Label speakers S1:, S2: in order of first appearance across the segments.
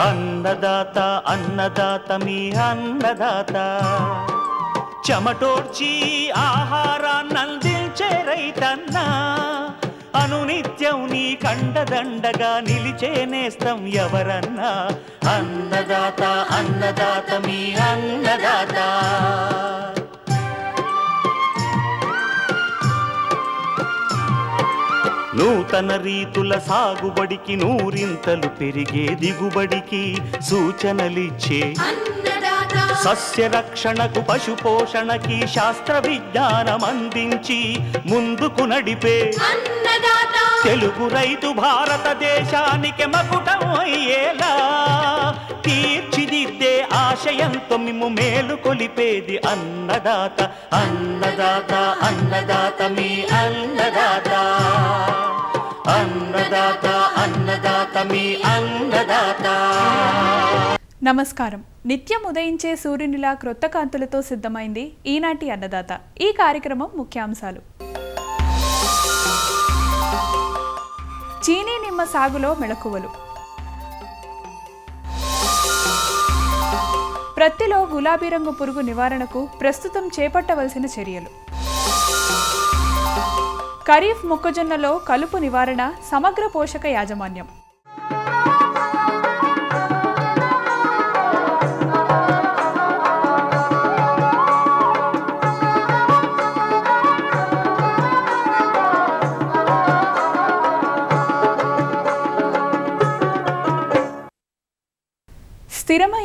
S1: అన్నదాత అన్నదాత మీ అన్నదాత. చెమటోడ్చి ఆహారాన్నందించే రైతన్నా. అనునిత్యం నీ కండదండగా నిలిచే నేస్తం ఎవరన్నా. అన్నదాత అన్నదాత మీ అన్నదాత. నూతన రీతుల సాగుబడికి నూరింతలు పెరిగే దిగుబడికి సూచనలిచ్చే
S2: అన్నదా
S1: సస్య రక్షణకు పశు పోషణకి శాస్త్ర విజ్ఞానం అందించి ముందుకు నడిపే
S2: అన్నదాత.
S1: తెలుగు రైతు భారతదేశానికి మకుటం అయ్యేలా తీర్చిదిద్దే ఆశయంతో మిమ్ము మేలు కొలిపేది అన్నదాత. అన్నదాత అన్నదాత మీ అన్నదాత. అన్నదాత అన్నదాత మీ అన్నదాత.
S3: నమస్కారం. నిత్యం ఉదయించే సూర్యునిలా క్రొత్త కాంతులతో సిద్ధమైంది ఈనాటి అన్నదాత. ఈ కార్యక్రమం ముఖ్యాంశాలు. చీనీ నిమ్మ సాగులో మెళకువలు. ప్రత్తిలో గులాబీ రంగు పురుగు నివారణకు ప్రస్తుతం చేపట్టవలసిన చర్యలు. ఖరీఫ్ మొక్కజొన్నలో కలుపు నివారణ సమగ్ర పోషక యాజమాన్యం.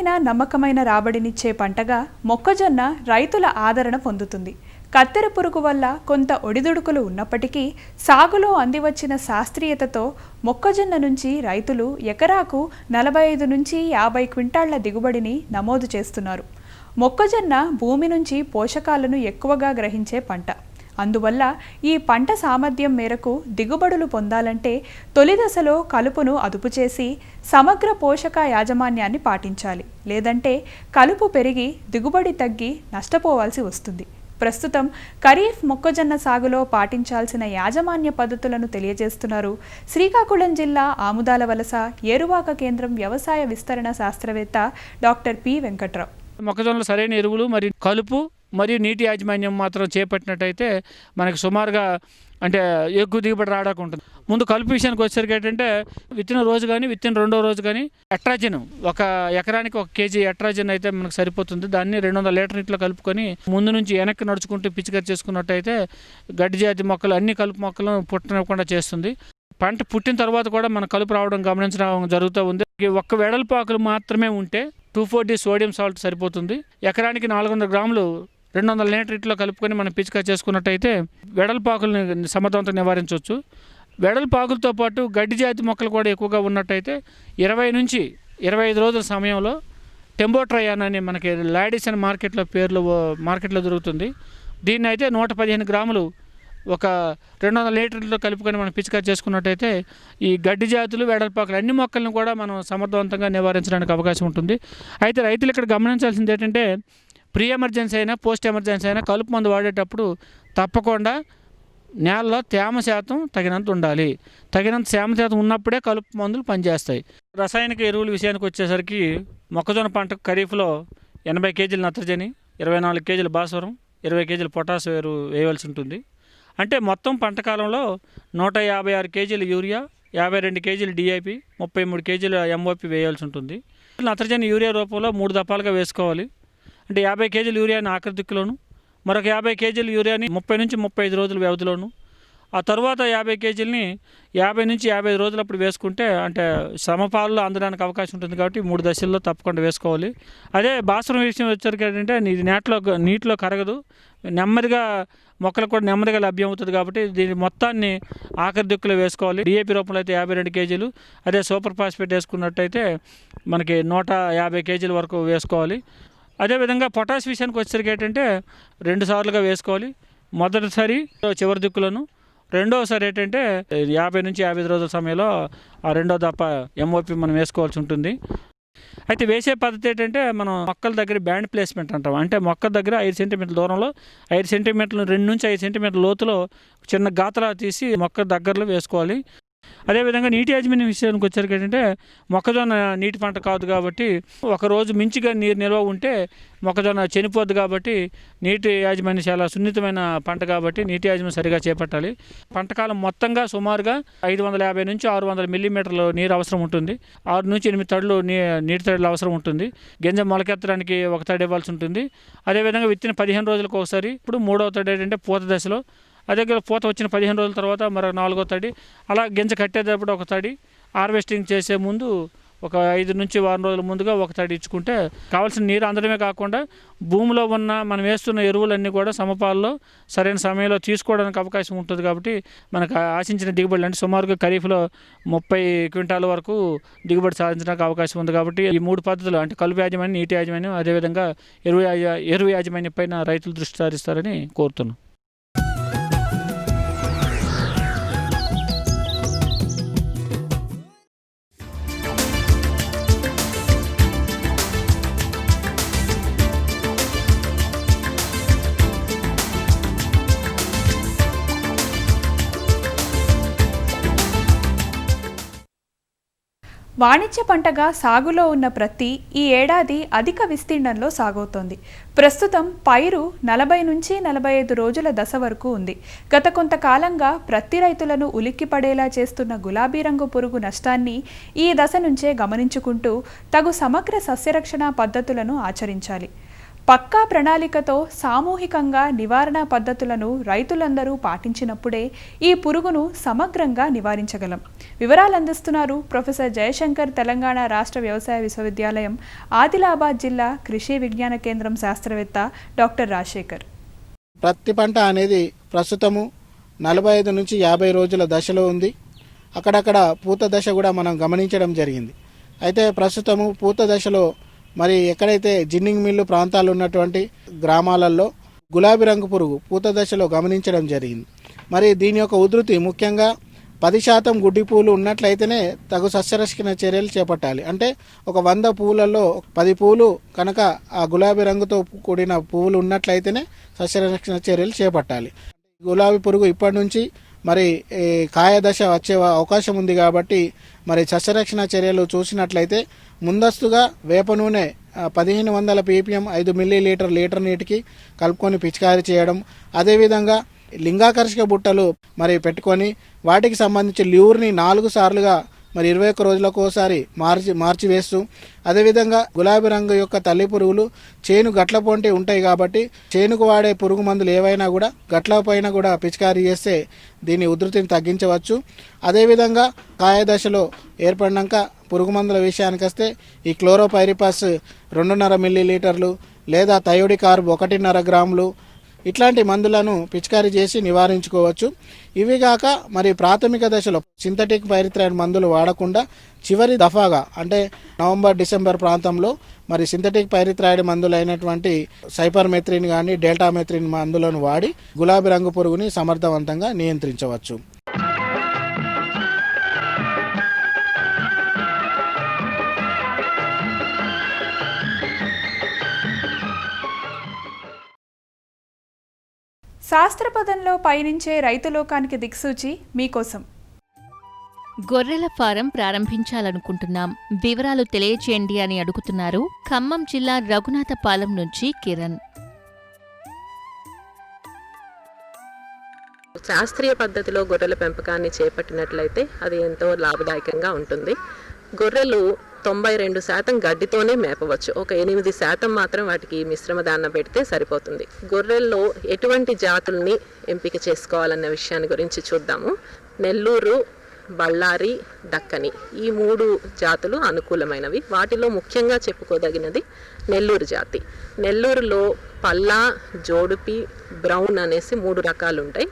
S3: స్థిరమైన నమ్మకమైన రాబడినిచ్చే పంటగా మొక్కజొన్న రైతుల ఆదరణ పొందుతుంది. కత్తెర పురుగు వల్ల కొంత ఒడిదుడుకులు ఉన్నప్పటికీ సాగులో అందివచ్చిన శాస్త్రీయతతో మొక్కజొన్న నుంచి రైతులు ఎకరాకు నలభై ఐదు నుంచి యాభై క్వింటాళ్ళ దిగుబడిని నమోదు చేస్తున్నారు. మొక్కజొన్న భూమి నుంచి పోషకాలను ఎక్కువగా గ్రహించే పంట. అందువల్ల ఈ పంట సామర్థ్యం మేరకు దిగుబడులు పొందాలంటే తొలి దశలో కలుపును అదుపు చేసి సమగ్ర పోషక యాజమాన్యాన్ని పాటించాలి. లేదంటే కలుపు పెరిగి దిగుబడి తగ్గి నష్టపోవాల్సి వస్తుంది. ప్రస్తుతం ఖరీఫ్ మొక్కజొన్న సాగులో పాటించాల్సిన యాజమాన్య పద్ధతులను తెలియజేస్తున్నారు శ్రీకాకుళం జిల్లా ఆముదాల వలస ఏరువాక కేంద్రం వ్యవసాయ విస్తరణ శాస్త్రవేత్త డాక్టర్ పి వెంకట్రావు.
S4: మొక్కజొన్నలు సరైన ఎరువులు మరియు కలుపు మరియు నీటి యాజమాన్యం మాత్రం చేపట్టినట్టయితే మనకి సుమారుగా అంటే ఎక్కువ దిగుబడి రావడానికి ఉంటుంది. ముందు కలుపు విషయానికి వచ్చేసరికి ఏంటంటే విత్తిన రోజు కానీ విత్తిన రెండో రోజు కానీ ఎట్రాజిన్ ఒక ఎకరానికి ఒక కేజీ ఎట్రాజిన్ అయితే మనకు సరిపోతుంది. దాన్ని రెండు వందల లీటర్ నీటిలో కలుపుకొని ముందు నుంచి వెనక్కి నడుచుకుంటూ పిచికారి చేసుకున్నట్టయితే గడ్డి జాతి మొక్కలు అన్ని కలుపు మొక్కలను పుట్టనివ్వకుండా చేస్తుంది. పంట పుట్టిన తర్వాత కూడా మన కలుపు రావడం గమనించడం జరుగుతూ ఉంది. ఒక్క వెడల్పాకులు మాత్రమే ఉంటే two four D sodium salt సరిపోతుంది. ఎకరానికి నాలుగు వందల గ్రాములు రెండు వందల లీటర్ ఇట్లో కలుపుకొని మనం పిచికా చేసుకున్నట్టయితే వెడల్పాకులను సమర్థవంతంగా నివారించవచ్చు. వెడల్పాకులతో పాటు గడ్డి జాతి మొక్కలు కూడా ఎక్కువగా ఉన్నట్టయితే ఇరవై నుంచి ఇరవై ఐదు రోజుల సమయంలో టెంబోట్రయాన్ అని మనకి లాడిస్ అని మార్కెట్లో పేర్లు మార్కెట్లో దొరుకుతుంది. దీన్ని అయితే నూట పదిహేను గ్రాములు ఒక రెండు వందల లీటర్లతో కలుపుకొని మనం పిచికారి చేసుకున్నట్టయితే ఈ గడ్డి జాతులు వెడల్పాకులు అన్ని మొక్కలను కూడా మనం సమర్థవంతంగా నివారించడానికి అవకాశం ఉంటుంది. అయితే రైతులు ఇక్కడ గమనించాల్సింది ఏంటంటే ప్రీ ఎమర్జెన్సీ అయినా పోస్ట్ ఎమర్జెన్సీ అయినా కలుపు మందు వాడేటప్పుడు తప్పకుండా నేలలో తేమ శాతం తగినంత ఉండాలి. తగినంత తేమ శాతం ఉన్నప్పుడే కలుపు మందులు పనిచేస్తాయి. రసాయనిక ఎరువుల విషయానికి వచ్చేసరికి మొక్కజొన్న పంటకు ఖరీఫ్లో ఎనభై కేజీలు నత్రజని ఇరవై నాలుగు కేజీలు భాస్వరం ఇరవై కేజీలు పొటాష్ ఎరువు వేయవలసి ఉంటుంది. అంటే మొత్తం పంట కాలంలో నూట యాభై ఆరు కేజీలు యూరియా యాభై రెండు కేజీలు డిఐపి ముప్పై మూడు కేజీలు ఎంఓపి వేయాల్సి ఉంటుంది. నత్రజని యూరియా రూపంలో మూడు దఫాలుగా వేసుకోవాలి. అంటే యాభై కేజీలు యూరియాని ఆఖరి మరొక యాభై కేజీలు యూరియాని ముప్పై నుంచి ముప్పై ఐదు రోజుల వ్యవధిలోను ఆ తర్వాత యాభై కేజీలని యాభై నుంచి యాభై ఐదు రోజులప్పుడు వేసుకుంటే అంటే సమపాలలో అందడానికి అవకాశం ఉంటుంది కాబట్టి మూడు దశల్లో తప్పకుండా వేసుకోవాలి. అదే బాసురం విషయం వచ్చరికి ఏంటంటే ఇది నేట్లో నీటిలో కరగదు. నెమ్మదిగా మొక్కలు కూడా నెమ్మదిగా లభ్యం అవుతుంది కాబట్టి దీని మొత్తాన్ని ఆఖరి దిక్కులో వేసుకోవాలి. డిఏపి రూపంలో అయితే యాభై రెండు కేజీలు అదే సూపర్ ఫాస్ఫేట్ వేసుకున్నట్టయితే మనకి నూట యాభై కేజీల వరకు వేసుకోవాలి. అదేవిధంగా పొటాష్ విషయానికి వచ్చేసరికి ఏంటంటే రెండు సార్లుగా వేసుకోవాలి. మొదటిసారి చివరి దిక్కులను రెండోసారి ఏంటంటే యాభై నుంచి యాభై రోజుల సమయంలో ఆ రెండో దప్ప ఎంఓపి మనం వేసుకోవాల్సి ఉంటుంది. అయితే వేసే పద్ధతి ఏంటంటే మనం మొక్కల దగ్గర బ్యాండ్ ప్లేస్మెంట్ అంటాం. అంటే మొక్క దగ్గర ఐదు సెంటీమీటర్ల దూరంలో ఐదు సెంటీమీటర్లు రెండు నుంచి ఐదు సెంటీమీటర్ల లోతులో చిన్న గాతలా తీసి మొక్క దగ్గరలో వేసుకోవాలి. అదేవిధంగా నీటి యాజమాన్యం విషయానికి వచ్చరికి ఏంటంటే మొక్కజొన్న నీటి పంట కాదు కాబట్టి ఒకరోజు మించిగా నీరు నిల్వ ఉంటే మొక్కజొన్న చనిపోద్ది కాబట్టి నీటి యాజమాన్యం చాలా సున్నితమైన పంట కాబట్టి నీటి యాజమాన్యం సరిగా చేపట్టాలి. పంటకాలం మొత్తంగా సుమారుగా ఐదు వందల యాభై నుంచి ఆరు వందల మిల్లీమీటర్లు నీరు అవసరం ఉంటుంది. ఆరు నుంచి ఎనిమిది తడులు నీ నీటి తడులు అవసరం ఉంటుంది. గింజ మొలకెత్తడానికి ఒక తడి ఇవ్వాల్సి ఉంటుంది. అదేవిధంగా విత్తిన పదిహేను రోజులకు ఒకసారి ఇప్పుడు మూడవ తడి ఏంటంటే పూత దశలో అదే పూత వచ్చిన పదిహేను రోజుల తర్వాత మరొక నాలుగో తడి అలా గింజ కట్టేటప్పుడు ఒక తడి హార్వెస్టింగ్ చేసే ముందు ఒక ఐదు నుంచి వారం రోజుల ముందుగా ఒక తడి ఇచ్చుకుంటే కావాల్సిన నీరు అందడమే కాకుండా భూమిలో ఉన్న మనం వేస్తున్న ఎరువులన్నీ కూడా సమపాల్లో సరైన సమయంలో తీసుకోవడానికి అవకాశం ఉంటుంది కాబట్టి మనకు ఆశించిన దిగుబడులు అంటే సుమారుగా ఖరీఫ్లో ముప్పై క్వింటాల వరకు దిగుబడి సాధించడానికి అవకాశం ఉంది కాబట్టి ఈ మూడు పద్ధతులు అంటే కలుపు యాజమాన్యం నీటి యాజమాన్యం అదేవిధంగా ఎరువు యాజ- ఎరువు యాజమాన్యం పైన రైతులు దృష్టి సారిస్తారని కోరుతున్నాను
S3: వాణిజ్య పంటగా సాగులో ఉన్న ప్రత్తి ఈ ఏడాది అధిక విస్తీర్ణంలో సాగవుతోంది. ప్రస్తుతం పైరు నలభై నుంచి నలభై ఐదు రోజుల దశ వరకు ఉంది. గత కొంతకాలంగా ప్రత్తి రైతులను ఉలిక్కిపడేలా చేస్తున్న గులాబీ రంగు పురుగు నష్టాన్ని ఈ దశ నుంచే గమనించుకుంటూ తగు సమగ్ర సస్యరక్షణ పద్ధతులను ఆచరించాలి. పక్కా ప్రణాళికతో సామూహికంగా నివారణ పద్ధతులను రైతులందరూ పాటించినప్పుడే ఈ పురుగును సమగ్రంగా నివారించగలం. వివరాలు అందిస్తున్నారు ప్రొఫెసర్ జయశంకర్ తెలంగాణ రాష్ట్ర వ్యవసాయ విశ్వవిద్యాలయం ఆదిలాబాద్ జిల్లా కృషి విజ్ఞాన కేంద్రం శాస్త్రవేత్త డాక్టర్ రాజశేఖర్.
S5: ప్రత్తి పంట అనేది ప్రస్తుతము నలభై ఐదు నుంచి యాభై రోజుల దశలో ఉంది. అక్కడక్కడ పూత దశ కూడా మనం గమనించడం జరిగింది. అయితే ప్రస్తుతము పూత దశలో మరి ఎక్కడైతే జిన్నింగ్ మిల్లు ప్రాంతాలు ఉన్నటువంటి గ్రామాలలో గులాబీ రంగు పురుగు పూత దశలో గమనించడం జరిగింది. మరి దీని యొక్క ఉధృతి ముఖ్యంగా పది శాతం గుడ్డి పూలు ఉన్నట్లయితేనే తగు సస్యరక్షణ చర్యలు చేపట్టాలి. అంటే ఒక వంద పూలలో పది పూలు కనుక ఆ గులాబీ రంగుతో కూడిన పువ్వులు ఉన్నట్లయితేనే సస్యరక్షణ చర్యలు చేపట్టాలి. గులాబీ పురుగు ఇప్పటి నుంచి మరి కాయదశ కాయ దశ వచ్చే అవకాశం ఉంది కాబట్టి మరి సస్యరక్షణ చర్యలు చూసినట్లయితే ముందస్తుగా వేప నూనె పదిహేను వందల పీపీఎం ఐదు మిల్లీ లీటర్ లీటర్ నీటికి కలుపుకొని పిచికారీ చేయడం అదేవిధంగా లింగాకర్షక బుట్టలు మరి పెట్టుకొని వాటికి సంబంధించి ల్యూర్ని నాలుగు సార్లుగా మరి ఇరవై ఒక్క రోజులకు ఒకసారి మార్చి మార్చి వేస్తూ అదేవిధంగా గులాబీ రంగు యొక్క తల్లి పురుగులు చేను గట్ల పొంటి ఉంటాయి కాబట్టి చేనుకు వాడే పురుగు మందులు ఏవైనా కూడా గట్ల పైన కూడా పిచికారీ చేస్తే దీని ఉధృతిని తగ్గించవచ్చు. అదేవిధంగా కాయ దశలో ఏర్పడినాక పురుగు మందుల విషయానికి వస్తే ఈ క్లోరోపైరిపాస్ రెండున్నర మిల్లీ లీటర్లు లేదా థయోడి కార్బ్ ఒకటిన్నర గ్రాములు ఇట్లాంటి మందులను పిచికారీ చేసి నివారించుకోవచ్చు. ఇవి కాక మరి ప్రాథమిక దశలో సింథటిక్ పైరిథ్రాయిడ్ మందులు వాడకుండా చివరి దఫాగా అంటే నవంబర్ డిసెంబర్ ప్రాంతంలో మరి సింథటిక్ పైరిథ్రాయిడ్ మందులు అయినటువంటి సైపర్మెత్రిన్ కానీ డెల్టామెత్రిన్ మందులను వాడి గులాబీ రంగు పురుగుని సమర్థవంతంగా నియంత్రించవచ్చు.
S3: శాస్త్రపదంలో పయనించే రైతు లోకానికి దిక్సూచి మీకోసం.
S6: గొర్రెల ఫారం ప్రారంభించాలనుకుంటున్నాం. వివరాలు తెలియచేయండి అని అడుగుతున్నారు ఖమ్మం జిల్లా రఘునాథపాలెం నుంచి కిరణ్.
S7: శాస్త్రీయ పద్ధతిలో గొర్రెల పెంపకాన్ని చేపట్టినట్లయితే అది ఎంతో లాభదాయకంగా ఉంటుంది. గొర్రెలు తొంభై రెండు శాతం గడ్డితోనే మేపవచ్చు. ఒక ఎనిమిది శాతం మాత్రం వాటికి మిశ్రమ దాన్న పెడితే సరిపోతుంది. గొర్రెల్లో ఎటువంటి జాతుల్ని ఎంపిక చేసుకోవాలన్న విషయాన్ని గురించి చూద్దాము. నెల్లూరు బళ్ళారి దక్కని ఈ మూడు జాతులు అనుకూలమైనవి. వాటిలో ముఖ్యంగా చెప్పుకోదగినది నెల్లూరు జాతి. నెల్లూరులో పల్లా జోడుపి బ్రౌన్ అనేసి మూడు రకాలు ఉంటాయి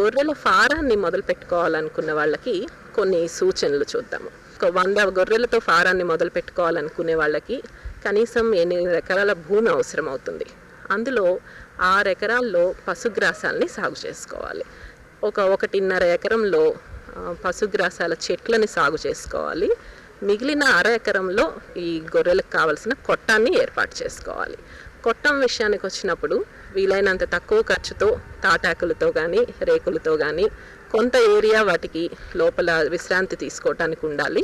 S7: గొర్రెల ఫారాన్ని మొదలు పెట్టుకోవాలనుకున్న వాళ్ళకి కొన్ని సూచనలు చూద్దాము. వంద గొర్రెలతో ఫారాన్ని మొదలు పెట్టుకోవాలనుకునే వాళ్ళకి కనీసం ఎనిమిది ఎకరాల భూమి అవసరం అవుతుంది అందులో ఆరు ఎకరాల్లో పశుగ్రాసాలని సాగు చేసుకోవాలి. ఒక ఒకటిన్నర ఎకరంలో పశుగ్రాసాల చెట్లని సాగు చేసుకోవాలి. మిగిలిన అర ఎకరంలో ఈ గొర్రెలకు కావలసిన కొట్టాన్ని ఏర్పాటు చేసుకోవాలి. కొట్టం విషయానికి వచ్చినప్పుడు వీలైనంత తక్కువ ఖర్చుతో తాటాకులతో కానీ రేకులతో కానీ కొంత ఏరియా వాటికి లోపల విశ్రాంతి తీసుకోవటానికి ఉండాలి.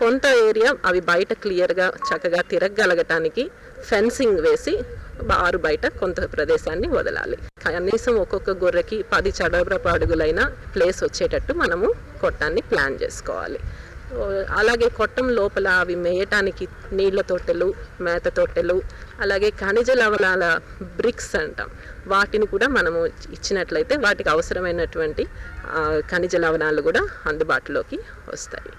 S7: కొంత ఏరియా అవి బయట క్లియర్గా చక్కగా తిరగగలగటానికి ఫెన్సింగ్ వేసి ఆరు బయట కొంత ప్రదేశాన్ని వదలాలి. కనీసం ఒక్కొక్క గొర్రెకి పది చదరపు అడుగులైన ప్లేస్ వచ్చేటట్టు మనము కొట్టాన్ని ప్లాన్ చేసుకోవాలి. అలాగే కొట్టం లోపల అవి మేయటానికి నీళ్ళ తొట్టెలు మేత తొట్టెలు అలాగే ఖనిజ లవణాల బ్రిక్స్ అంటాం. వాటిని కూడా మనము ఇచ్చినట్లయితే వాటికి అవసరమైనటువంటి ఖనిజ లవణాలు కూడా అందుబాటులోకి వస్తాయి.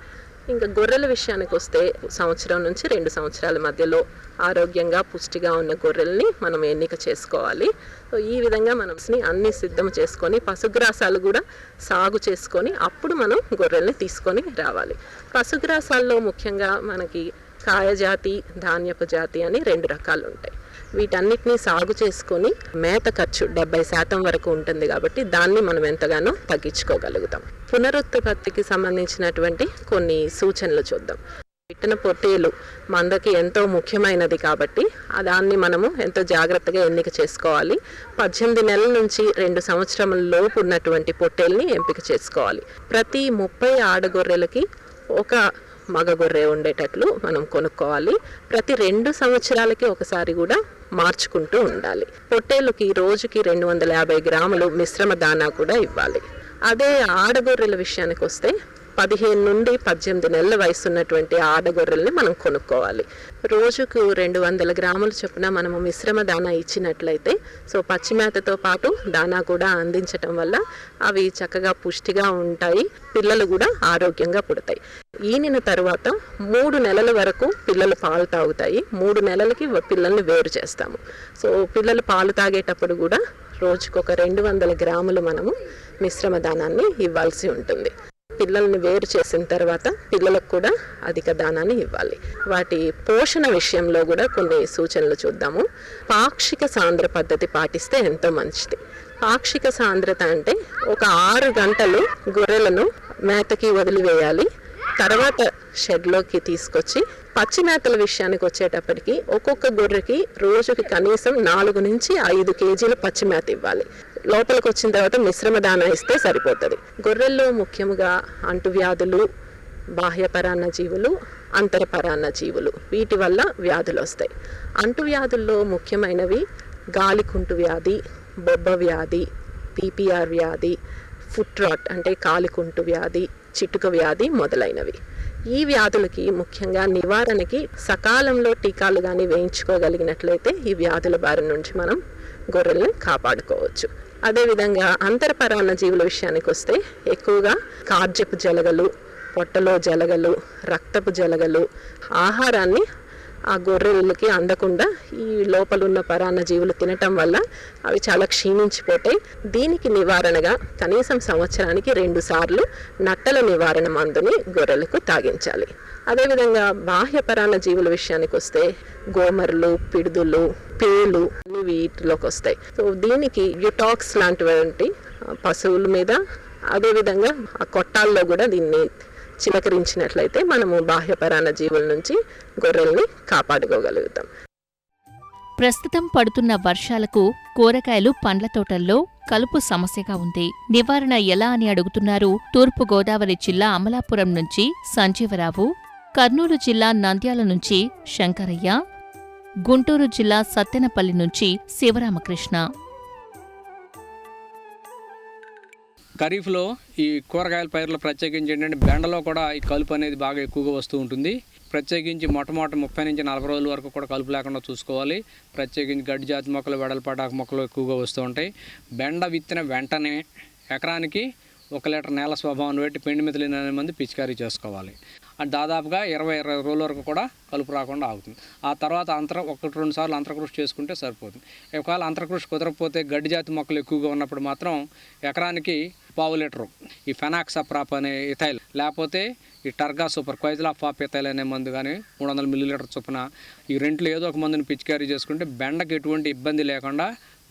S7: ఇంకా గొర్రెల విషయానికి వస్తే సంవత్సరం నుంచి రెండు సంవత్సరాల మధ్యలో ఆరోగ్యంగా పుష్టిగా ఉన్న గొర్రెల్ని మనం ఎన్నిక చేసుకోవాలి. సో ఈ విధంగా మనం అన్ని సిద్ధం చేసుకొని పశుగ్రాసాలు కూడా సాగు చేసుకొని అప్పుడు మనం గొర్రెల్ని తీసుకొని రావాలి. పశుగ్రాసాల్లో ముఖ్యంగా మనకి కాయజాతి ధాన్యపు జాతి అని రెండు రకాలు ఉంటాయి వీటన్నిటిని సాగు చేసుకొని మేత ఖర్చు డెబ్బై శాతం వరకు ఉంటుంది కాబట్టి దాన్ని మనం ఎంతగానో తగ్గించుకోగలుగుతాం. పునరుత్పత్తికి సంబంధించినటువంటి కొన్ని సూచనలు చూద్దాం. పెట్టిన పొట్టేలు మందకి ఎంతో ముఖ్యమైనది కాబట్టి దాన్ని మనము ఎంతో జాగ్రత్తగా ఎన్నిక చేసుకోవాలి. పద్దెనిమిది నెలల నుంచి రెండు సంవత్సరముల లోపు ఉన్నటువంటి పొట్టేల్ని ఎంపిక చేసుకోవాలి. ప్రతి ముప్పై ఆడగొర్రెలకి ఒక మగ గొర్రె ఉండేటట్లు మనం కొనుక్కోవాలి. ప్రతి రెండు సంవత్సరాలకి ఒకసారి కూడా మార్చుకుంటూ ఉండాలి. పొట్టేళ్ళకి రోజుకి రెండు వందల యాభై గ్రాములు మిశ్రమ దానా కూడా ఇవ్వాలి. అదే ఆడగొర్రెల విషయానికి వస్తే పదిహేను నుండి పద్దెనిమిది నెలల వయసు ఉన్నటువంటి ఆడగొర్రెల్ని మనం కొనుక్కోవాలి. రోజుకు రెండు వందల గ్రాముల చొప్పున మనము మిశ్రమ దానా ఇచ్చినట్లయితే సో పచ్చిమేతతో పాటు దానా కూడా అందించటం వల్ల అవి చక్కగా పుష్టిగా ఉంటాయి పిల్లలు కూడా ఆరోగ్యంగా పుడతాయి. ఈనిన తర్వాత మూడు నెలల వరకు పిల్లలు పాలు తాగుతాయి. మూడు నెలలకి పిల్లల్ని వేరు చేస్తాము. సో పిల్లలు పాలు తాగేటప్పుడు కూడా రోజుకొక రెండు వందల గ్రాములు మనము మిశ్రమ దానాన్ని ఇవ్వాల్సి ఉంటుంది. పిల్లల్ని వేరు చేసిన తర్వాత పిల్లలకు కూడా అధిక దానాన్ని ఇవ్వాలి. వాటి పోషణ విషయంలో కూడా కొన్ని సూచనలు చూద్దాము. పాక్షిక సాంద్ర పద్ధతి పాటిస్తే ఎంతో మంచిది. పాక్షిక సాంద్రత అంటే ఒక ఆరు గంటలు గొర్రెలను మేతకి వదిలివేయాలి. తర్వాత షెడ్లోకి తీసుకొచ్చి పచ్చి మేతల విషయానికి వచ్చేటప్పటికి ఒక్కొక్క గొర్రెకి రోజుకి కనీసం నాలుగు నుంచి ఐదు కేజీల పచ్చి మేత ఇవ్వాలి. లోపలికి వచ్చిన తర్వాత మిశ్రమ దానా ఇస్తే సరిపోతుంది. గొర్రెల్లో ముఖ్యంగా అంటువ్యాధులు బాహ్యపరాన్న జీవులు అంతరపరాన్న జీవులు వీటి వల్ల వ్యాధులు వస్తాయి. అంటువ్యాధుల్లో ముఖ్యమైనవి గాలికుంటు వ్యాధి బొబ్బ వ్యాధి పీపీఆర్ వ్యాధి ఫుట్ రాట్ అంటే కాలికుంటు వ్యాధి చిటుక వ్యాధి మొదలైనవి. ఈ వ్యాధులకి ముఖ్యంగా నివారణకి సకాలంలో టీకాలు కానీ వేయించుకోగలిగినట్లయితే ఈ వ్యాధుల బారి నుంచి మనం గొర్రెల్ని కాపాడుకోవచ్చు. అదేవిధంగా అంతరపరాన్న జీవుల విషయానికి వస్తే ఎక్కువగా కార్జపు జలగలు పొట్టలో జలగలు రక్తపు జలగలు ఆహారాన్ని ఆ గొర్రెలకి అందకుండా ఈ లోపల ఉన్న పరాన్న జీవులు తినటం వల్ల అవి చాలా క్షీణించిపోతాయి. దీనికి నివారణగా కనీసం సంవత్సరానికి రెండు సార్లు నట్టల నివారణ మందుని గొర్రెలకు తాగించాలి. అదేవిధంగా బాహ్య పరాన్న జీవుల విషయానికి వస్తే గోమర్లు పిడుదులు పేలు అన్ని వీటిలోకి వస్తాయి. సో దీనికి యుటాక్స్ లాంటివంటి పశువుల మీద అదేవిధంగా ఆ కొట్టాల్లో కూడా దీన్ని చిలకరించినట్లయితే మనము బాహ్యపరాణ జీవుల నుంచి గొర్రెల్ని కాపాడుకోగలుగుతాం.
S6: ప్రస్తుతం పడుతున్న వర్షాలకు కూరగాయలు పండ్ల తోటల్లో కలుపు సమస్యగా ఉంది. నివారణ ఎలా అని అడుగుతున్నారు తూర్పు గోదావరి జిల్లా అమలాపురం నుంచి సంజీవరావు కర్నూలు జిల్లా నంద్యాల నుంచి శంకరయ్య గుంటూరు జిల్లా సత్తెనపల్లి నుంచి శివరామకృష్ణ.
S8: ఖరీఫ్లో ఈ కూరగాయల పైర్లు ప్రత్యేకించి ఏంటంటే బెండలో కూడా ఈ కలుపు అనేది బాగా ఎక్కువగా వస్తూ ఉంటుంది. ప్రత్యేకించి మొట్టమొదటి ముప్పై నుంచి నలభై రోజుల వరకు కూడా కలుపు లేకుండా చూసుకోవాలి. ప్రత్యేకించి గడ్డి జాతి మొక్కలు వెడల్పాటాకు మొక్కలు ఎక్కువగా వస్తూ ఉంటాయి. బెండ విత్తిన వెంటనే ఎకరానికి ఒక లీటర్ నేల స్వభావాన్ని పెట్టి పెండి మితిలిన మంది పిచికారీ చేసుకోవాలి. అది దాదాపుగా ఇరవై ఇరవై రోజుల వరకు కూడా కలుపు రాకుండా ఆగుతుంది. ఆ తర్వాత అంతర ఒకటి రెండు సార్లు అంతరకృషి చేసుకుంటే సరిపోతుంది. ఒకవేళ అంతరకృషి కుదరకపోతే గడ్డి జాతి మొక్కలు ఎక్కువగా ఉన్నప్పుడు మాత్రం ఎకరానికి పావు లీటరు. ఈ ఫెనాక్సప్రాప్ అనే ఇథైల్. లేకపోతే ఈ Targa super quizalofop ethyl అనే మందు కానీ మూడు వందల మిల్లీలీటర్ చొప్పున ఈ రెంట్లో ఏదో ఒక మందుని పిచికారీ చేసుకుంటే బెండకి ఎటువంటి ఇబ్బంది లేకుండా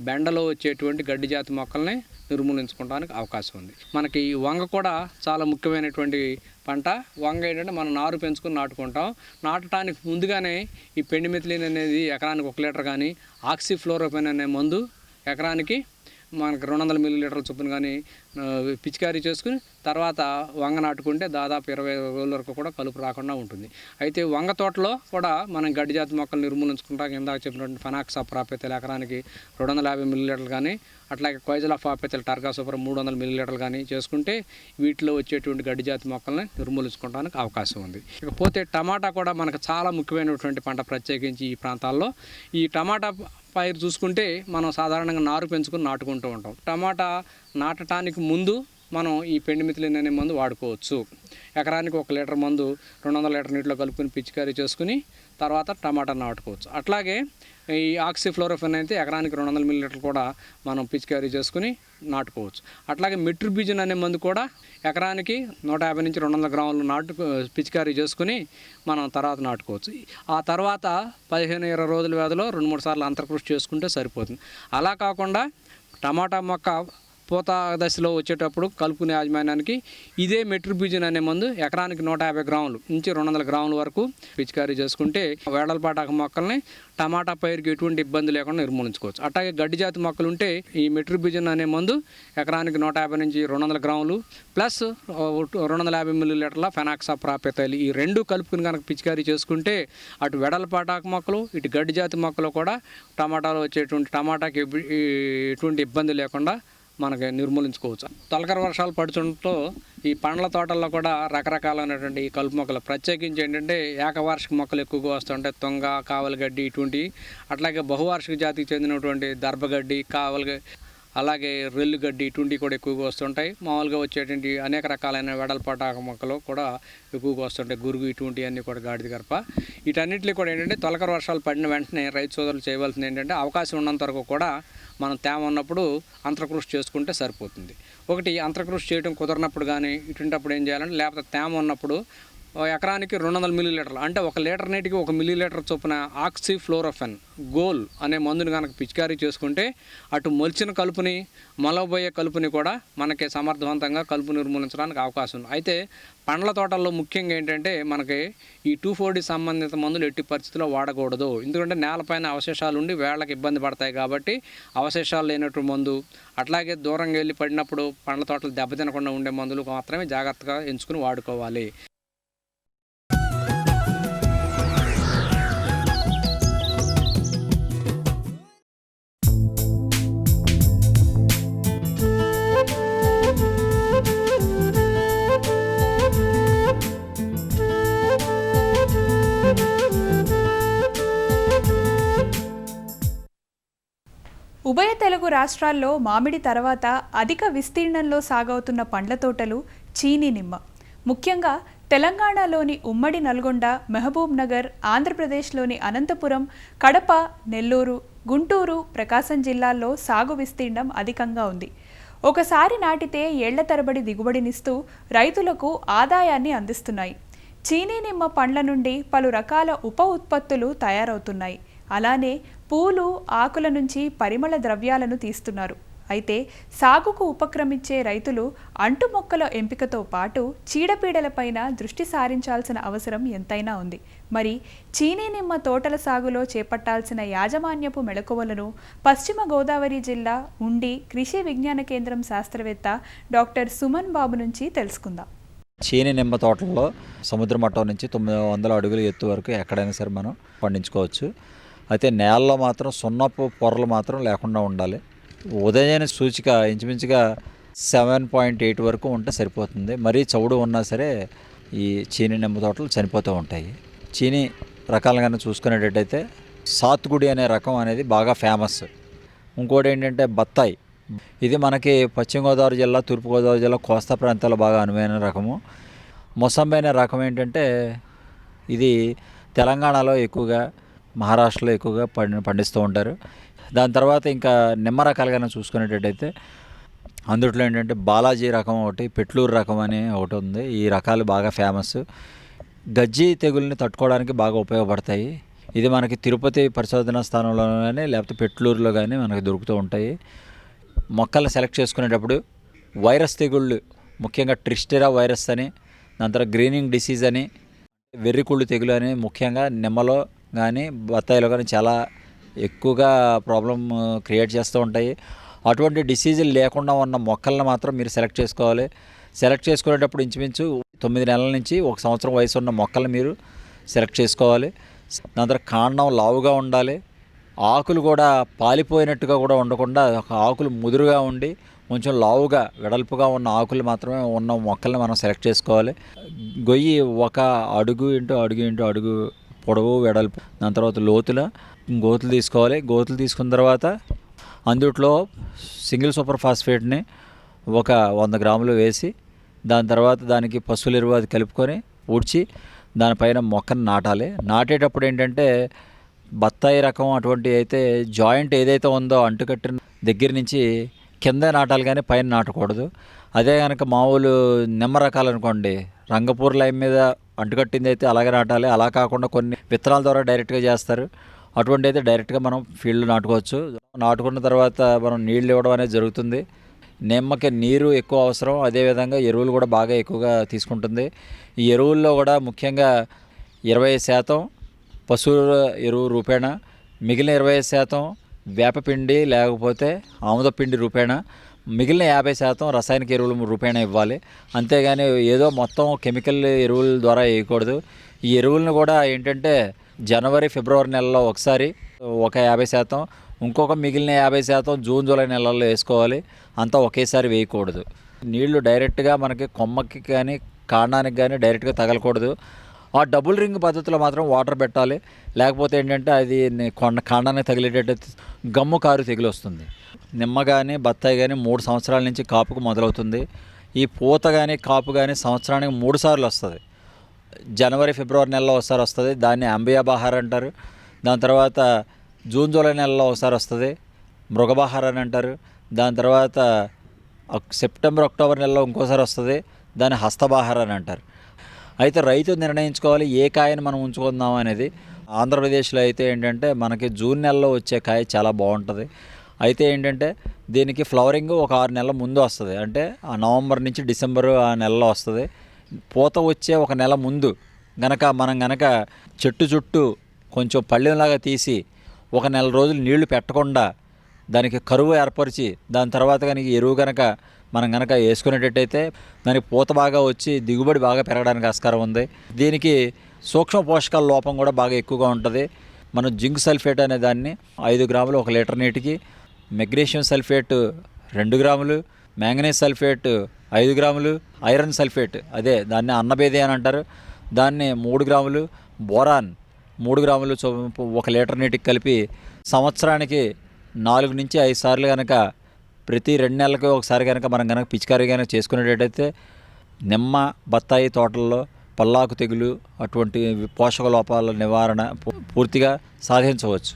S8: బెండలో వచ్చేటువంటి గడ్డి జాతి మొక్కల్ని నిర్మూలించుకోవడానికి అవకాశం ఉంది. మనకి ఈ వంగ కూడా చాలా ముఖ్యమైనటువంటి పంట. వంగ ఏంటంటే మనం నారు పెంచుకుని నాటుకుంటాం. నాటడానికి ముందుగానే ఈ పెండిమిథిలిన్ అనేది ఎకరానికి ఒక లీటర్ కానీ ఆక్సిఫ్లోరోపెన్ అనే మందు ఎకరానికి మనకు రెండు వందల మిల్లీ లీటర్ల చొప్పున కానీ పిచికారీ చేసుకుని తర్వాత వంగ నాటుకుంటే దాదాపు ఇరవై రోజుల వరకు కూడా కలుపు రాకుండా ఉంటుంది. అయితే వంగ తోటలో కూడా మనం గడ్డి జాతి మొక్కలు నిర్మూలించుకుంటాం ఇందాక చెప్పినటువంటి ఫనాక్సా ప్రాప్యతలు ఎకరానికి రెండు వందల యాభై మిల్లీ లీటర్లు కానీ అట్లాగే కొయిజలా ప్రాప్యతలు టర్గా సూపర్ మూడు వందల మిల్లీ లీటర్లు కానీ చేసుకుంటే వీటిలో వచ్చేటువంటి గడ్డి జాతి మొక్కల్ని నిర్మూలించుకోవడానికి అవకాశం ఉంది. ఇకపోతే టమాటా కూడా మనకు చాలా ముఖ్యమైనటువంటి పంట ప్రత్యేకించి ఈ ప్రాంతాల్లో. ఈ టమాటా పైరు చూసుకుంటే మనం సాధారణంగా నారు పెంచుకుని నాటుకుంటూ ఉంటాం. టమాటా నాటడానికి ముందు మనం ఈ పెండిమిథిలిన్ అనే మందు వాడుకోవచ్చు. ఎకరానికి ఒక లీటర్ మందు రెండు వందల లీటర్ నీటిలో కలుపుకొని పిచికారీ చేసుకుని తర్వాత టమాటా నాటుకోవచ్చు. అట్లాగే ఈ ఆక్సిఫ్లోరోఫిన్ అయితే ఎకరానికి రెండు వందల మిల్లీలీటర్లు కూడా మనం పిచికారీ చేసుకుని నాటుకోవచ్చు. అట్లాగే మిట్రిబీజన్ అనే మందు కూడా ఎకరానికి నూట యాభై నుంచి రెండు వందల గ్రాములు నాటు పిచికారీ చేసుకుని మనం తర్వాత నాటుకోవచ్చు. ఆ తర్వాత పదిహేను ఇరవై రోజుల వ్యవధిలో రెండు మూడు సార్లు అంతర్కృషి చేసుకుంటే సరిపోతుంది. అలా కాకుండా టమాటా మొక్క పూత దశలో వచ్చేటప్పుడు కలుపుకునే యాజమాన్యానికి ఇదే మెట్రిబ్యూజన్ అనే మందు ఎకరానికి నూట యాభై గ్రాములు నుంచి రెండు వందల గ్రాముల వరకు పిచికారీ చేసుకుంటే వేడలపాటాక మొక్కల్ని టమాటా పైరుకి ఎటువంటి ఇబ్బంది లేకుండా నిర్మూలించుకోవచ్చు. అట్లాగే గడ్డి జాతి మొక్కలు ఉంటే ఈ మెట్రిబ్యూజన్ అనే మందు ఎకరానికి నూట యాభై నుంచి రెండు వందల గ్రాములు ప్లస్ రెండు వందల యాభై మిల్లీ లీటర్ల ఫెనాక్సా ప్రాప్యతలు ఈ రెండు కలుపుకుని కనుక పిచికారీ చేసుకుంటే అటు వెడలపాటాకు మొక్కలు ఇటు గడ్డి జాతి మొక్కలు కూడా టమాటాలో వచ్చేటువంటి టమాటాకి ఎటువంటి ఇబ్బంది లేకుండా మనకి నిర్మూలించుకోవచ్చు. తొలకర వర్షాలు పడుతుండటంతో ఈ పండ్ల తోటల్లో కూడా రకరకాలైనటువంటి ఈ కలుపు మొక్కలు. ప్రత్యేకించి ఏంటంటే ఏకవార్షిక మొక్కలు ఎక్కువగా వస్తుంటాయి. తొంగ కావలగడ్డి ఇటువంటి అట్లాగే బహువార్షిక జాతికి చెందినటువంటి దర్భగడ్డి కావలి అలాగే రెల్లు గడ్డి ఇటువంటివి కూడా ఎక్కువగా వస్తుంటాయి. మామూలుగా వచ్చేటువంటి అనేక రకాలైన వెడల్పాటాక మొక్కలు కూడా ఎక్కువగా వస్తుంటాయి. గురుగు ఇటువంటివన్నీ కూడా గాడిద గర్ప వీటన్నిటిలో కూడా ఏంటంటే తొలకర వర్షాలు పడిన వెంటనే రైతు సోదరులు చేయవలసింది ఏంటంటే అవకాశం ఉన్నంత వరకు కూడా మనం తేమ ఉన్నప్పుడు అంతర్కృషి చేసుకుంటే సరిపోతుంది. ఒకటి అంతర్కృషి చేయడం కుదరనప్పుడు కానీ ఇటువంటిప్పుడు ఏం చేయాలంటే లేకపోతే తేమ ఉన్నప్పుడు ఎకరానికి రెండు వందల మిల్లీ లీటర్లు అంటే ఒక లీటర్ నీటికి ఒక మిల్లీ లీటర్ చొప్పున ఆక్సిఫ్లోరోఫెన్ గోల్ అనే మందుని కనుక పిచికారీ చేసుకుంటే అటు మొలిచిన కలుపుని మలబోయే కలుపుని కూడా మనకి సమర్థవంతంగా కలుపు నిర్మూలించడానికి అవకాశం ఉంది. అయితే పండ్ల తోటల్లో ముఖ్యంగా ఏంటంటే మనకి ఈ టూ ఫోర్టీ సంబంధిత మందులు ఎట్టి పరిస్థితుల్లో వాడకూడదు. ఎందుకంటే నేలపైన అవశేషాలు ఉండి వేళ్ళకు ఇబ్బంది పడతాయి కాబట్టి అవశేషాలు లేనటువంటి మందు అట్లాగే దూరంగా వెళ్ళి పడినప్పుడు పండ్ల తోటలు దెబ్బతినకుండా ఉండే మందులు మాత్రమే జాగ్రత్తగా ఎంచుకుని వాడుకోవాలి.
S3: ఉభయ తెలుగు రాష్ట్రాల్లో మామిడి తర్వాత అధిక విస్తీర్ణంలో సాగవుతున్న పండ్ల తోటలు చీనీ నిమ్మ. ముఖ్యంగా తెలంగాణలోని ఉమ్మడి నల్గొండ మహబూబ్ నగర్ ఆంధ్రప్రదేశ్లోని అనంతపురం కడప నెల్లూరు గుంటూరు ప్రకాశం జిల్లాల్లో సాగు విస్తీర్ణం అధికంగా ఉంది. ఒకసారి నాటితే ఏళ్ళ తరబడి దిగుబడినిస్తూ రైతులకు ఆదాయాన్ని అందిస్తున్నాయి. చీనీ నిమ్మ పండ్ల నుండి పలు రకాల ఉప ఉత్పత్తులు తయారవుతున్నాయి. అలానే పూలు ఆకుల నుంచి పరిమళ ద్రవ్యాలను తీస్తున్నారు. అయితే సాగుకు ఉపక్రమించే రైతులు అంటు మొక్కల ఎంపికతో పాటు చీడపీడలపైన దృష్టి సారించాల్సిన అవసరం ఎంతైనా ఉంది. మరి చీనీ నిమ్మ తోటల సాగులో చేపట్టాల్సిన యాజమాన్యపు మెళకువలను పశ్చిమ గోదావరి జిల్లా ఉండి కృషి విజ్ఞాన కేంద్రం శాస్త్రవేత్త డాక్టర్ సుమన్ బాబు నుంచి తెలుసుకుందాం.
S9: చీని నిమ్మ తోటల్లో సముద్ర మట్టం నుంచి తొమ్మిది వందల అడుగుల ఎత్తు వరకు ఎక్కడైనా సరే మనం పండించుకోవచ్చు. అయితే నేలలో మాత్రం సున్నపు పొరలు మాత్రం లేకుండా ఉండాలి. ఉదయాన్నే సూచిక ఇంచుమించుగా సెవెన్ పాయింట్ ఎయిట్ వరకు ఉంటే సరిపోతుంది. మరీ చౌడు ఉన్నా సరే ఈ చీని నిమ్మ తోటలు చనిపోతూ ఉంటాయి. చీని రకాలుగానే చూసుకునేటట్టయితే సాత్గుడి అనే రకం అనేది బాగా ఫేమస్. ఇంకోటి ఏంటంటే బత్తాయి. ఇది మనకి పశ్చిమ గోదావరి జిల్లా తూర్పుగోదావరి జిల్లా కోస్తా ప్రాంతాల్లో బాగా అనువైన రకము. మొసంబి అనే రకం ఏంటంటే ఇది తెలంగాణలో ఎక్కువగా మహారాష్ట్రలో ఎక్కువగా పండి పండిస్తూ ఉంటారు. దాని తర్వాత ఇంకా నిమ్మ రకాలుగా చూసుకునేటట్టయితే అందుట్లో ఏంటంటే బాలాజీ రకం ఒకటి పెట్లూరు రకం అని ఒకటి ఉంది. ఈ రకాలు బాగా ఫేమస్ గజ్జి తెగుల్ని తట్టుకోవడానికి బాగా ఉపయోగపడతాయి. ఇది మనకి తిరుపతి పరిశోధన స్థానంలో కానీ లేకపోతే పెట్లూరులో కానీ మనకి దొరుకుతూ ఉంటాయి. మొక్కలు సెలెక్ట్ చేసుకునేటప్పుడు వైరస్ తెగుళ్ళు ముఖ్యంగా ట్రిస్టెరా వైరస్ అని దాని తర్వాత గ్రీనింగ్ డిసీజ్ అని వెర్రికుళ్ళు తెగులు అని ముఖ్యంగా నిమ్మలో కానీ బత్తాయిలో కానీ చాలా ఎక్కువగా ప్రాబ్లం క్రియేట్ uh, చేస్తూ ఉంటాయి. అటువంటి డిసీజులు లేకుండా ఉన్న మొక్కలను మాత్రం మీరు సెలెక్ట్ చేసుకోవాలి. సెలెక్ట్ చేసుకునేటప్పుడు ఇంచుమించు తొమ్మిది నెలల నుంచి ఒక సంవత్సరం వయసు ఉన్న మొక్కలు మీరు సెలెక్ట్ చేసుకోవాలి. దాని తర్వాత కాండం లావుగా ఉండాలి. ఆకులు కూడా పాలిపోయినట్టుగా కూడా ఉండకుండా ఒక ఆకులు ముదురుగా ఉండి కొంచెం లావుగా వెడల్పుగా ఉన్న ఆకులు మాత్రమే ఉన్న మొక్కల్ని మనం సెలెక్ట్ చేసుకోవాలి. గొయ్యి ఒక అడుగు ఇంటూ అడుగు ఇంటూ అడుగు పొడవు వెడల్పు దాని తర్వాత లోతుల గోతులు తీసుకోవాలి. గోతులు తీసుకున్న తర్వాత అందుట్లో సింగిల్ సూపర్ ఫాస్ఫేట్ని ఒక వంద గ్రాములు వేసి దాని తర్వాత దానికి పశువుల ఎరువు అది కలుపుకొని ఊడ్చి దానిపైన మొక్కను నాటాలి. నాటేటప్పుడు ఏంటంటే బత్తాయి రకం అటువంటి అయితే జాయింట్ ఏదైతే ఉందో అంటుకట్టిన దగ్గర నుంచి కింద నాటాలి కానీ పైన నాటకూడదు. అదే కనుక మామూలు నిమ్మ రకాలు అనుకోండి రంగపూర్ లైన్ మీద అంటుకట్టింది అయితే అలాగే నాటాలి. అలా కాకుండా కొన్ని విత్తనాల ద్వారా డైరెక్ట్గా చేస్తారు. అటువంటి అయితే డైరెక్ట్గా మనం ఫీల్డ్ నాటుకోవచ్చు. నాటుకున్న తర్వాత మనం నీళ్ళు ఇవ్వడం అనేది జరుగుతుంది. నిమ్మకి నీరు ఎక్కువ అవసరం. అదేవిధంగా ఎరువులు కూడా బాగా ఎక్కువగా తీసుకుంటుంది. ఈ ఎరువుల్లో కూడా ముఖ్యంగా ఇరవై శాతం పశువుల ఎరువు రూపేణ. మిగిలిన ఇరవై శాతం వేపపిండి లేకపోతే ఆముదపిండి రూపేణ. మిగిలిన యాభై శాతం రసాయనిక ఎరువులు రూపేణ ఇవ్వాలి. అంతేగాని ఏదో మొత్తం కెమికల్ ఎరువుల ద్వారా వేయకూడదు. ఈ ఎరువులను కూడా ఏంటంటే జనవరి ఫిబ్రవరి నెలలో ఒకసారి ఒక యాభై శాతం ఇంకొక మిగిలిన యాభై శాతం జూన్ జూలై నెలల్లో వేసుకోవాలి. అంతా ఒకేసారి వేయకూడదు. నీళ్ళు డైరెక్ట్గా మనకి కొమ్మకి కానీ కాండానికి కానీ డైరెక్ట్గా తగలకూడదు. ఆ డబుల్ రింగ్ పద్ధతిలో మాత్రం వాటర్ పెట్టాలి. లేకపోతే ఏంటంటే అది కొండ కాండానికి తగిలేటట్టు గమ్ము కారు తెగులు వస్తుంది నిమ్మ కానీ బత్తాయి కానీ మూడు సంవత్సరాల నుంచి కాపుకు మొదలవుతుంది. ఈ పూత కానీ కాపు కానీ సంవత్సరానికి మూడు సార్లు వస్తుంది. జనవరి ఫిబ్రవరి నెలలో ఒకసారి వస్తుంది. దాన్ని అంబియా బహార్ అంటారు. దాని తర్వాత జూన్ జూలై నెలలో ఒకసారి వస్తుంది. మృగబహార్ అని అంటారు. దాని తర్వాత సెప్టెంబర్ అక్టోబర్ నెలలో ఇంకోసారి వస్తుంది. దాన్ని హస్తబహార్ అని అంటారు. అయితే రైతు నిర్ణయించుకోవాలి ఏ కాయని మనం ఉంచుకుందాం అనేది ఆంధ్రప్రదేశ్లో అయితే ఏంటంటే మనకి జూన్ నెలలో వచ్చే కాయ చాలా బాగుంటుంది. అయితే ఏంటంటే దీనికి ఫ్లవరింగ్ ఒక ఆరు నెలల ముందు వస్తుంది. అంటే ఆ నవంబర్ నుంచి డిసెంబర్ ఆ నెలలో వస్తుంది. పూత వచ్చే ఒక నెల ముందు గనక మనం గనక చెట్టు చుట్టూ కొంచెం పళ్ళెంలాగా తీసి ఒక నెల రోజులు నీళ్ళు పెట్టకుండా దానికి కరువు ఏర్పరిచి దాని తర్వాత కనుక ఎరువు కనుక మనం కనుక వేసుకునేటట్టయితే దానికి పూత బాగా వచ్చి దిగుబడి బాగా పెరగడానికి ఆస్కారం ఉంది. దీనికి సూక్ష్మ పోషకాల లోపం కూడా బాగా ఎక్కువగా ఉంటుంది. మనం జింక్ సల్ఫేట్ అనే దాన్ని ఐదు గ్రాములు ఒక లీటర్ నీటికి మెగ్నీషియం సల్ఫేట్ రెండు గ్రాములు మ్యాంగనీస్ సల్ఫేట్ ఐదు గ్రాములు ఐరన్ సల్ఫేట్ అదే దాన్ని అన్నబేది అని అంటారు. దాన్ని మూడు గ్రాములు బోరాన్ మూడు గ్రాములు ఒక లీటర్ నీటికి కలిపి సంవత్సరానికి నాలుగు నుంచి ఐదు సార్లు కనుక ప్రతి రెండు నెలలకు ఒకసారి కనుక మనం కనుక పిచికారీ కనుక చేసుకునేటట్టయితే నిమ్మ బత్తాయి తోటల్లో పల్లాకు తెగులు అటువంటి పోషక లోపాల నివారణ పూ- పూర్తిగా సాధించవచ్చు.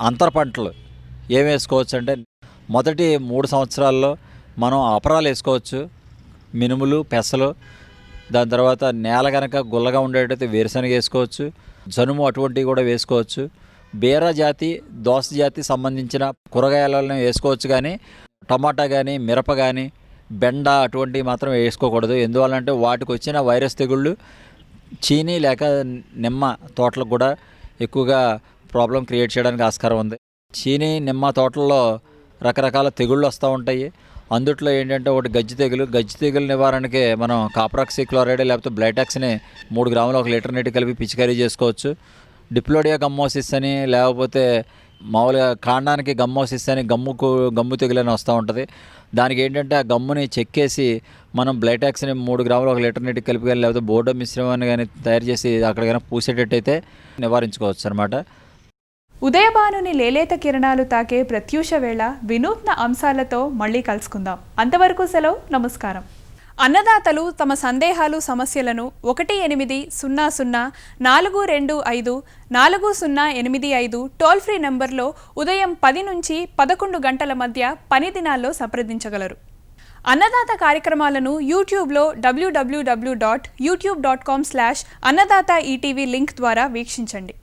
S9: అంతర పంటలు ఏం వేసుకోవచ్చు అంటే మొదటి మూడు సంవత్సరాల్లో మనం అపరాలు వేసుకోవచ్చు. మినుములు పెసలు దాని తర్వాత నేల కనుక గుల్లగా ఉండేటైతే వేరుశనగ వేసుకోవచ్చు. జనుము అటువంటివి కూడా వేసుకోవచ్చు. బీర జాతి దోస జాతి సంబంధించిన కూరగాయలను వేసుకోవచ్చు కానీ టమాటా కానీ మిరప కానీ బెండ అటువంటివి మాత్రం వేసుకోకూడదు. ఎందువల్లంటే వాటికి వచ్చిన వైరస్ తెగుళ్ళు చీనీ లేక నిమ్మ తోటలకు కూడా ఎక్కువగా ప్రాబ్లం క్రియేట్ చేయడానికి ఆస్కారం ఉంది. చీని నిమ్మ తోటల్లో రకరకాల తెగుళ్ళు వస్తూ ఉంటాయి. అందుట్లో ఏంటంటే ఒకటి గజ్జి తెగులు. గజ్జి తెగులు నివారణకి మనం కాప్రాక్సీ క్లోరైడ్ లేకపోతే బ్లైటాక్స్ని మూడు గ్రాములు ఒక లీటర్ నీటి కలిపి పిచికారీ చేసుకోవచ్చు. డిప్లోడియా గమ్మోసిస్ అని లేకపోతే మామూలుగా కాండానికి గమ్మోసిస్ అని గమ్ముకు గమ్ము తెగులు అని వస్తూ ఉంటుంది. దానికి ఏంటంటే ఆ గమ్ముని చెక్కేసి మనం బ్లైటాక్స్ని మూడు గ్రాములు ఒక లీటర్ నీటికి కలిపి కానీ లేకపోతే బోర్డో మిశ్రమాన్ని కానీ తయారు చేసి అక్కడ కానీ పూసేటట్టయితే నివారించుకోవచ్చు అనమాట
S3: ఉదయభానుని లేలేత కిరణాలు తాకే ప్రత్యూష వేళ వినూత్న అంశాలతో మళ్ళీ కలుసుకుందాం. అంతవరకు సెలవు నమస్కారం. అన్నదాతలు తమ సందేహాలు సమస్యలను ఒకటి ఎనిమిది సున్నా సున్నా నాలుగు రెండు ఐదు నాలుగు సున్నా ఎనిమిది ఐదు టోల్ ఫ్రీ నంబర్లో ఉదయం పది నుంచి పదకొండు గంటల మధ్య పని దినాల్లో సంప్రదించగలరు. అన్నదాత కార్యక్రమాలను యూట్యూబ్లో W W W dot YouTube dot com slash Annadata ETV link ద్వారా వీక్షించండి.